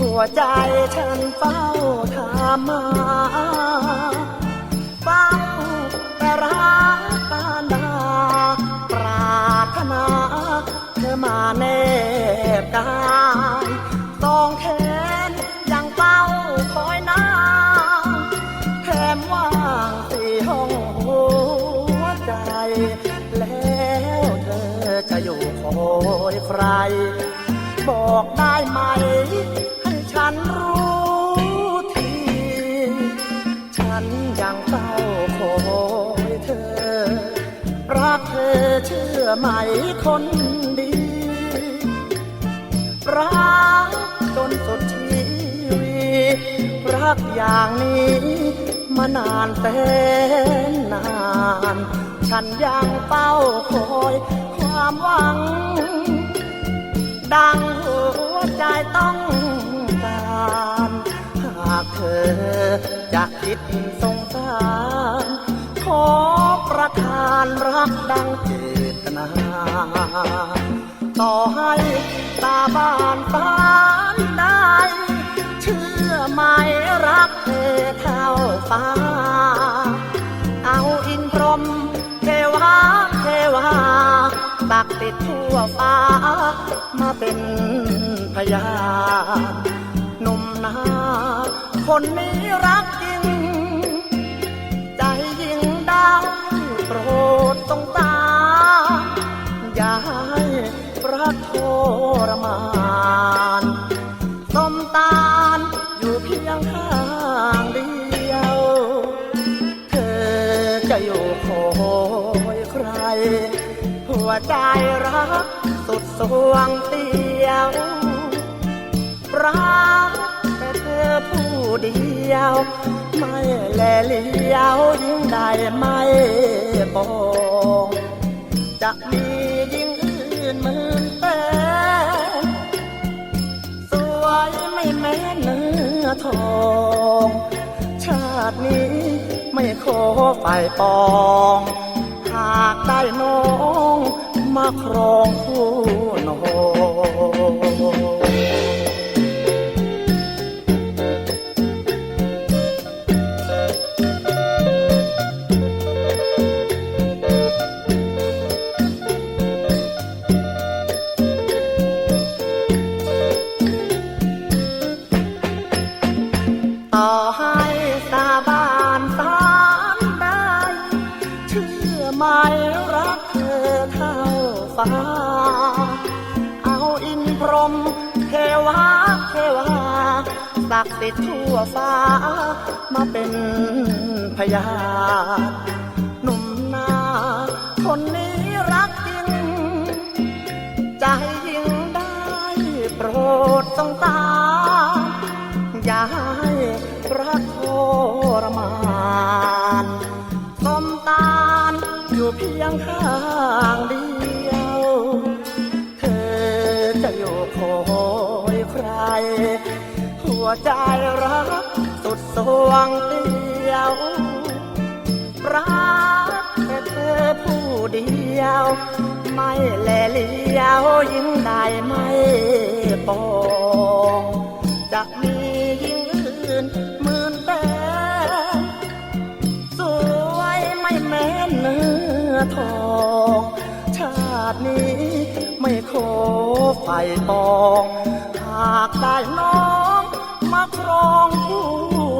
หัวใจฉันเฝ้าถามมาเฝ้าแต่รักการดาปรารถนาเธอมาแนบกายสองแขนยังเฝ้าคอยนางแถมว่างสี่ห้องหัวใจ แล้วเธอจะอยู่คอยใคร บอกได้ไหม ฉันรู้ทีฉันยังเฝ้าคอยเธอ รักเธอเชื่อไหมคนดี รักจนสุดชีวิตรักอย่างนี้มานานแสนนาน ฉันยังเฝ้าคอยความหวัง จะคิดสงสาร ขอประทานรักดังเจตนา ต่อให้ตาบ้านตานได้ เชื่อไหมรักเธอเท่าฟ้า เอาอินพรหมเทวาเทวาตักติดทั่วฟ้า มาเป็นพยานหนุ่มนา คนนี้รักจริง ใจยิ่งได้โปรดตรงตา อย่าให้รักโทรมานสมตาลอยู่เพียงข้างเดียว เธอจะอยู่คอยใคร หัวใจรักสุดสวงเตียวรัก เดียว ไม่แลเลี้ยวยิ่งใดไม่ปองจะมียิ่งอื่นหมื่นแต่สวยไม่แม้เนื้อทอง ชาตินี้ไม่ขอฝ่ายปอง หากได้น้องมาครองคู่นอง สาบานสารได้ เชื่อไหมรักเธอเท่าฟ้า เอาอินพรหมเทวาเทวาศักดิ์สิทธิ์ทั่วฟ้า มาเป็นพยานหนุ่มนาคนนี้รักจริง ใจยิ่งได้โปรดสงสาร วใจรักสุดสวงเดียว รักแต่เธอผู้เดียว ไม่แลเลี้ยวยิ่งใดไม่ปองจะมียิ่งอื่นหมื่นแต่สวยไม่แม้เนื้อทองชาตินี้ไม่ขอไฟปอง หากได้น้อง มาครองคู่น้